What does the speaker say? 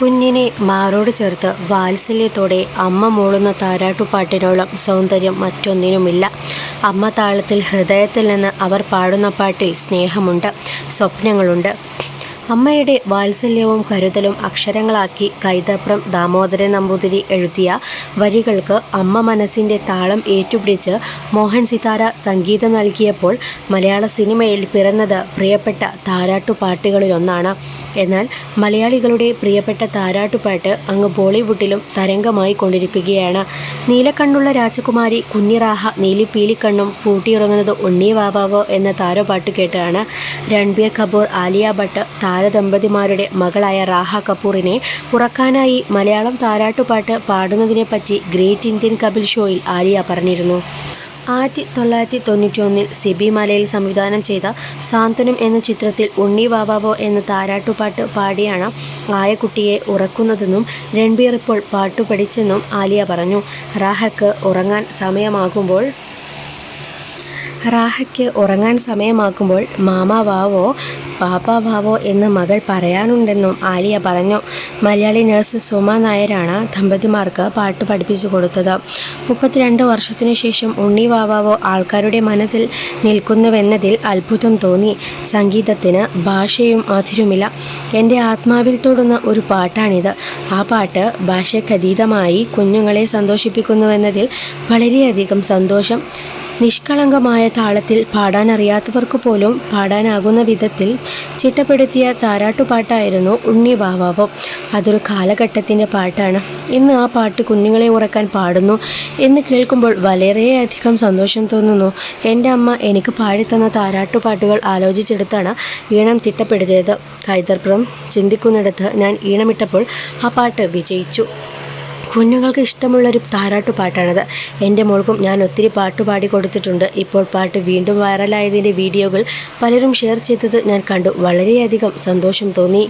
കുഞ്ഞിനെ മാറോട് ചേർത്ത് വാത്സല്യത്തോടെ അമ്മ മൂളുന്ന താരാട്ടുപാട്ടിനോളം സൗന്ദര്യം മറ്റൊന്നിനുമില്ല. അമ്മ താളത്തിൽ ഹൃദയത്തിൽ നിന്ന് അവർ പാടുന്ന പാട്ടിൽ സ്നേഹമുണ്ട് സ്വപ്നങ്ങളുണ്ട്. അമ്മയുടെ വാത്സല്യവും കരുതലും അക്ഷരങ്ങളാക്കി കൈതപ്രം ദാമോദരൻ നമ്പൂതിരി എഴുതിയ വരികൾക്ക് അമ്മ മനസ്സിന്റെ താളം ഏറ്റുപിടിച്ച് മോഹൻ സിതാര സംഗീതം നൽകിയപ്പോൾ മലയാള സിനിമയിൽ പിറന്നത് പ്രിയപ്പെട്ട താരാട്ടുപാട്ടുകളിലൊന്നാണ്. എന്നാൽ മലയാളികളുടെ പ്രിയപ്പെട്ട താരാട്ടുപാട്ട് അങ്ങ് ബോളിവുഡിലും തരംഗമായി കൊണ്ടിരിക്കുകയാണ്. നീലക്കണ്ണുള്ള രാജകുമാരി കുഞ്ഞിറാഹ നീലിപ്പീലിക്കണ്ണും പൂട്ടിയുറങ്ങുന്നത് ഉണ്ണി വാവാവോ എന്ന താരപാട്ട് കേട്ടാണ്. രൺബീർ കപൂർ ആലിയ ഭട്ട് താരദമ്പതിമാരുടെ മകളായ റാഹ കപൂറിനെ പുറക്കാനായി മലയാളം താരാട്ടുപാട്ട് പാടുന്നതിനെപ്പറ്റി ഗ്രേറ്റ് ഇന്ത്യൻ കപിൽ ഷോയിൽ ആലിയ പറഞ്ഞിരുന്നു. ആയിരത്തി തൊള്ളായിരത്തി തൊണ്ണൂറ്റി ഒന്നിൽ സിബി മലയിൽ സംവിധാനം ചെയ്ത സാന്ത്വനം എന്ന ചിത്രത്തിൽ ഉണ്ണി വാവാവോ എന്ന താരാട്ടുപാട്ട് പാടിയാണ് ആയക്കുട്ടിയെ ഉറക്കുന്നതെന്നും രൺബീർ ഇപ്പോൾ പാട്ടു പഠിച്ചെന്നും ആലിയ പറഞ്ഞു. റാഹക്ക് ഉറങ്ങാൻ സമയമാകുമ്പോൾ റാഹയ്ക്ക് ഉറങ്ങാൻ സമയമാക്കുമ്പോൾ മാമ വാവോ പാപ്പ വാവോ എന്ന് മകൾ പറയാനുണ്ടെന്നും ആലിയ പറഞ്ഞു. മലയാളി നഴ്സ് സുമ നായരാണ് ദമ്പതിമാർക്ക് പാട്ട് പഠിപ്പിച്ചു കൊടുത്തത്. മുപ്പത്തിരണ്ട് വർഷത്തിനു ശേഷം ഉണ്ണി വാവാവോ ആൾക്കാരുടെ മനസ്സിൽ നിൽക്കുന്നുവെന്നതിൽ അത്ഭുതം തോന്നി. സംഗീതത്തിന് ഭാഷയും അതിരുമില്ല എന്റെ ആത്മാവിൽ തൊടുന്ന ഒരു പാട്ടാണിത്. ആ പാട്ട് ഭാഷയ്ക്കതീതമായി കുഞ്ഞുങ്ങളെ സന്തോഷിപ്പിക്കുന്നുവെന്നതിൽ വളരെയധികം സന്തോഷം. നിഷ്കളങ്കമായ താളത്തിൽ പാടാൻ അറിയാത്തവർക്ക് പോലും പാടാനാകുന്ന വിധത്തിൽ ചിട്ടപ്പെടുത്തിയ താരാട്ടുപാട്ടായിരുന്നു ഉണ്ണി വാവാവോ അതൊരു കാലഘട്ടത്തിന്റെ പാട്ടാണ്. ഇന്ന് ആ പാട്ട് കുഞ്ഞുങ്ങളെ ഉറക്കാൻ പാടുന്നു എന്ന് കേൾക്കുമ്പോൾ വളരെയധികം സന്തോഷം തോന്നുന്നു. എന്റെ അമ്മ എനിക്ക് പാടിത്തന്ന താരാട്ടുപാട്ടുകൾ ആലോചിച്ചെടുത്താണ് ഈണം തിട്ടപ്പെടുത്തിയത്. കൈതർപ്പുറം ചിന്തിക്കുന്നിടത്ത് ഞാൻ ഈണമിട്ടപ്പോൾ ആ പാട്ട് വിജയിച്ചു. കുഞ്ഞുങ്ങൾക്ക് ഇഷ്ടമുള്ളൊരു താരാട്ട് പാട്ടാണത്. എന്റെ മോൾക്കും ഞാൻ ഒത്തിരി പാട്ട് പാടി കൊടുത്തിട്ടുണ്ട്. ഇപ്പോൾ പാട്ട് വീണ്ടും വൈറലായതിന്റെ വീഡിയോകൾ പലരും ഷെയർ ചെയ്തത് ഞാൻ കണ്ടു. വളരെയധികം സന്തോഷം തോന്നി.